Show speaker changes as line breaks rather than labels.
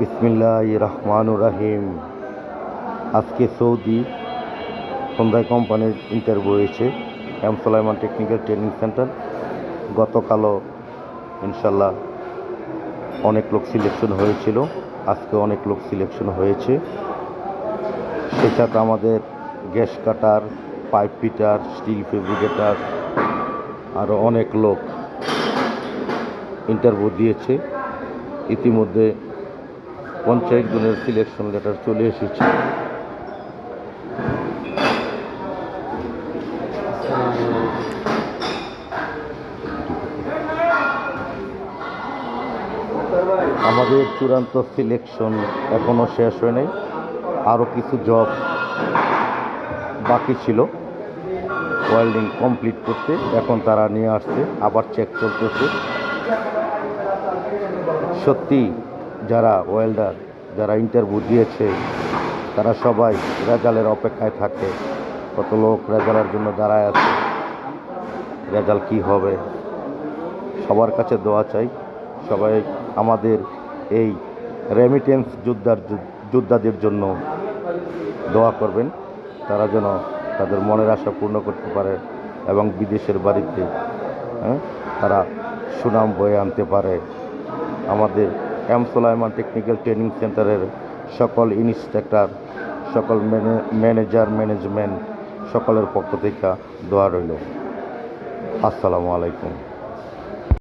বিসমিল্লাহ রহমানুর রাহিম আজকে সৌদি সন্ধ্যায় কোম্পানির ইন্টারভিউ হয়েছে M Solaiman technical training centre গতকালও ইনশাল্লাহ অনেক লোক সিলেকশন হয়েছিল, আজকে অনেক লোক সিলেকশন হয়েছে। সে সাথে আমাদের gas cutter, pipe fitter, steel fabricator আরও অনেক লোক ইন্টারভিউ দিয়েছে। ইতিমধ্যে পঞ্চায়েত জনের সিলেকশন লেটার চলে এসেছে। আমাদের চূড়ান্ত সিলেকশন এখনও শেষ হয় নাই। আরও কিছু জব বাকি ছিল। ওয়েল্ডিং কমপ্লিট করতে এখন তারা নিয়ে আসছে, আবার চেক চলতেছে সত্যি যারা ওয়েল্ডার, যারা ইন্টারভিউ দিয়েছে, তারা সবাই রেজাল্টের অপেক্ষায় থাকে। কত লোক রেজাল্টের জন্য দাঁড়ায় আছে। রেজাল্ট কী হবে? সবার কাছে দোয়া চাই। সবাই আমাদের এই রেমিটেন্স যোদ্ধার যোদ্ধাদের জন্য দোয়া করবেন। তারা যেন তাদের মনের আশা পূর্ণ করতে পারে এবং বিদেশের বাড়িতে হ্যাঁ তারা সুনাম বয়ে আনতে পারে। আমাদের এম সোলাইমান টেকনিক্যাল ট্রেনিং সেন্টারের সকল ইনস্ট্রাক্টর, সকল ম্যানেজার, ম্যানেজমেন্ট সকলের পক্ষ থেকে দোয়া রইল। আসসালামু আলাইকুম।